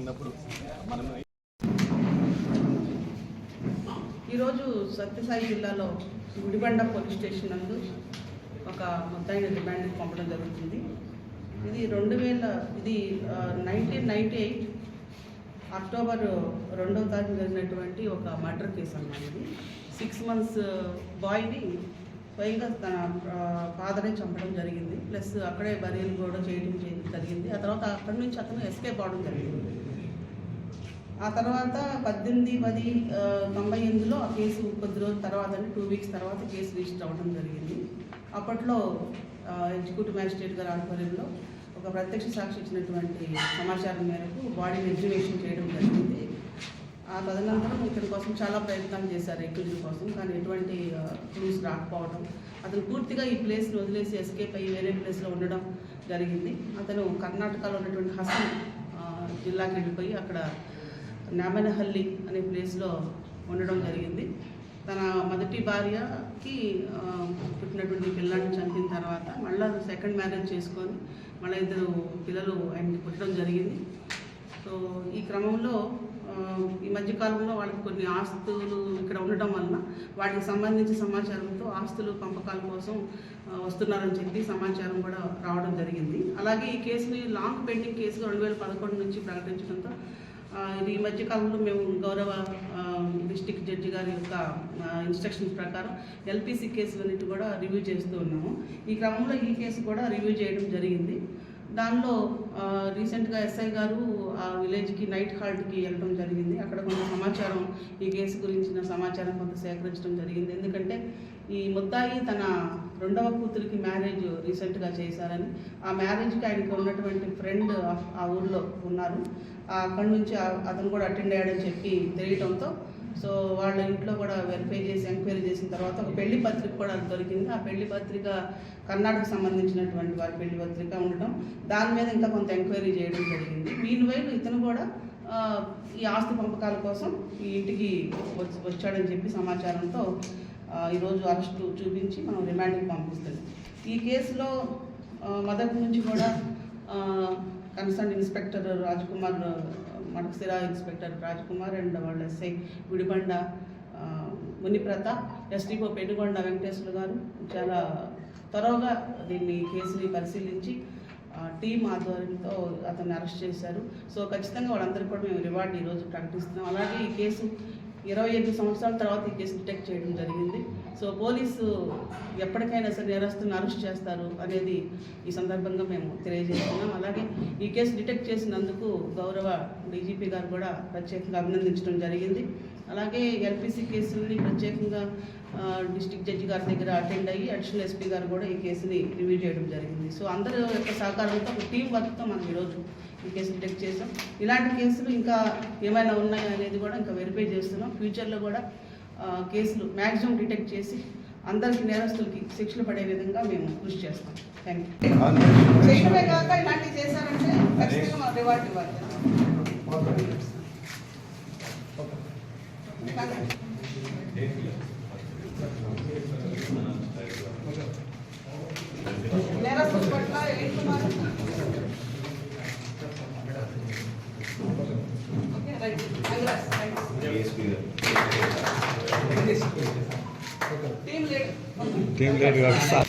ఉన్నప్పుడు మనం ఈరోజు సత్యసాయి జిల్లాలో గుడిబండ పోలీస్ స్టేషన్ నందు ఒక మొత్తాయిన రిమాండ్కి పంపడం జరుగుతుంది. ఇది రెండు వేల ఇది నైన్టీన్ నైంటీ ఎయిట్ అక్టోబర్ రెండవ తారీఖు జరిగినటువంటి ఒక మర్డర్ కేసు అన్నమాట ఇది. సిక్స్ మంత్స్ బాయ్ని స్వయంగా తన ఫాదర్ని చంపడం జరిగింది. ప్లస్ అక్కడే బరియల్ కూడా చేయడం జరిగింది. ఆ తర్వాత అక్కడి నుంచి అతను ఎస్కేప్ అవడం జరిగింది. ఆ తర్వాత పద్దెనిమిది పది తొంభై ఎనిమిదిలో ఆ కేసు కొద్ది రోజుల తర్వాత టూ వీక్స్ తర్వాత కేసు రిజిస్టర్ అవ్వడం జరిగింది. అప్పట్లో ఎగ్జిక్యూటివ్ మ్యాజిస్ట్రేట్ గారి ఆధ్వర్యంలో ఒక ప్రత్యక్ష సాక్షి ఇచ్చినటువంటి సమాచారం మేరకు బాడీని ఎగ్జిబిషన్ చేయడం జరిగింది. ఆ తదనంతరం ఇక్కడి కోసం చాలా ప్రయత్నాలు చేశారు ఎక్విజన్ కోసం. కానీ ఎటువంటి క్లూస్ రాకపోవడం అతను పూర్తిగా ఈ ప్లేస్ని వదిలేసి ఎస్కేప్ అయ్యి వేరే ప్లేస్లో ఉండడం జరిగింది. అతను కర్ణాటకలో ఉన్నటువంటి హసన్ జిల్లాకి వెళ్ళిపోయి అక్కడ నామనహల్లి అనే ప్లేస్లో ఉండడం జరిగింది. తన మొదటి భార్యకి పుట్టినటువంటి పిల్లాడిని చంపిన తర్వాత మళ్ళీ సెకండ్ మ్యారేజ్ చేసుకొని మళ్ళీ ఇద్దరు పిల్లలు ఆయనకి పుట్టడం జరిగింది. సో ఈ క్రమంలో ఈ మధ్యకాలంలో వాళ్ళకి కొన్ని ఆస్తులు ఇక్కడ ఉండటం వలన వాటికి సంబంధించి సమాచారంతో ఆస్తులు పంపకాల కోసం వస్తున్నారని చెప్పి సమాచారం కూడా రావడం జరిగింది. అలాగే ఈ కేసుని లాంగ్ పెండింగ్ కేసుగా రెండు వేల పదకొండు నుంచి ప్రకటించడంతో ఇది ఈ మధ్యకాలంలో మేము గౌరవ డిస్టిక్ జడ్జి గారి యొక్క ఇన్స్ట్రక్షన్స్ ప్రకారం ఎల్పిసి కేసులన్నిటి కూడా రివ్యూ చేస్తూ ఉన్నాము. ఈ క్రమంలో ఈ కేసు కూడా రివ్యూ చేయడం జరిగింది. దానిలో రీసెంట్గా ఎస్ఐ గారు ఆ విలేజ్కి నైట్ హాల్ట్కి వెళ్ళడం జరిగింది. అక్కడ కొంత సమాచారం ఈ కేసు గురించిన సమాచారం కొంత సేకరించడం జరిగింది. ఎందుకంటే ఈ ముద్దాయి తన రెండవ కూతురికి మ్యారేజ్ రీసెంట్గా చేశారని ఆ మ్యారేజ్కి ఆయనకి ఉన్నటువంటి ఫ్రెండ్ ఆ ఊర్లో ఉన్నారు. అక్కడి నుంచి అతను కూడా అటెండ్ అయ్యాడని చెప్పి తెలియటంతో సో వాళ్ళ ఇంట్లో కూడా వెరిఫై చేసి ఎంక్వైరీ చేసిన తర్వాత ఒక పెళ్ళి పత్రిక కూడా దొరికింది. ఆ పెళ్ళి పత్రిక కర్ణాటకకు సంబంధించినటువంటి వారి పెళ్ళి పత్రిక ఉండటం. దాని మీద ఇంకా కొంత ఎంక్వైరీ చేయడం జరిగింది. మీన్ ఇతను కూడా ఈ ఆస్తి పంపకాల కోసం ఈ ఇంటికి వచ్చి వచ్చాడని చెప్పి సమాచారంతో ఈరోజు అరెస్టు చూపించి మనం రిమాండ్కి పంపిస్తుంది ఈ కేసులో మొదటి నుంచి కూడా concern inspector Raj Kumar Madakasira inspector Rajkumar and వాళ్ళ ఎస్ఐ విడిబండ మునిప్రతాప్ ఎస్డిపో పెనుగొండ వెంకటేశ్వర గారు చాలా త్వరగా దీన్ని కేసుని పరిశీలించి టీమ్ టీం ఆధ్వర్యంతో అతన్ని అరెస్ట్ చేశారు. సో ఖచ్చితంగా వాళ్ళందరికీ కూడా మేము రివార్డ్ ఈరోజు ప్రకటిస్తున్నాం. అలాగే ఈ కేసు ఇరవై ఐదు సంవత్సరాల తర్వాత ఈ కేసు డిటెక్ట్ చేయడం జరిగింది. సో పోలీసు ఎప్పటికైనా సరే నేరస్తుని అరెస్ట్ చేస్తారు అనేది ఈ సందర్భంగా మేము తెలియజేస్తున్నాం. అలాగే ఈ కేసు డిటెక్ట్ చేసినందుకు గౌరవ డీజీపీ గారు కూడా ప్రత్యేకంగా అభినందించడం జరిగింది. అలాగే ఎల్పిసి కేసుల్ని ప్రత్యేకంగా డిస్టిక్ జడ్జి గారి దగ్గర అటెండ్ అయ్యి అడిషనల్ ఎస్పీ గారు కూడా ఈ కేసుని రివ్యూ చేయడం జరిగింది. సో అందరి యొక్క సహకారంతో ఒక టీం వర్క్తో మనం ఈరోజు ఈ కేసు డిటెక్ట్ చేసాం ఇలాంటి కేసులు ఇంకా ఏమైనా ఉన్నాయా అనేది కూడా ఇంకా వెరిఫై చేస్తున్నాం. ఫ్యూచర్లో కూడా కేసులు మ్యాక్సిమం డిటెక్ట్ చేసి అందరికి నేరస్తులకి శిక్షలు పడే విధంగా మేము కృషి చేస్తాం థ్యాంక్ యూ చేయడమే కాక ఇలాంటివి చేశారంటే ఖచ్చితంగా మనం రివార్డ్ ఇవ్వాలి నేరస్తుల పట్ల ఏంటి మరి? Okay, right. Thanks. Team lead. Team lead garu sir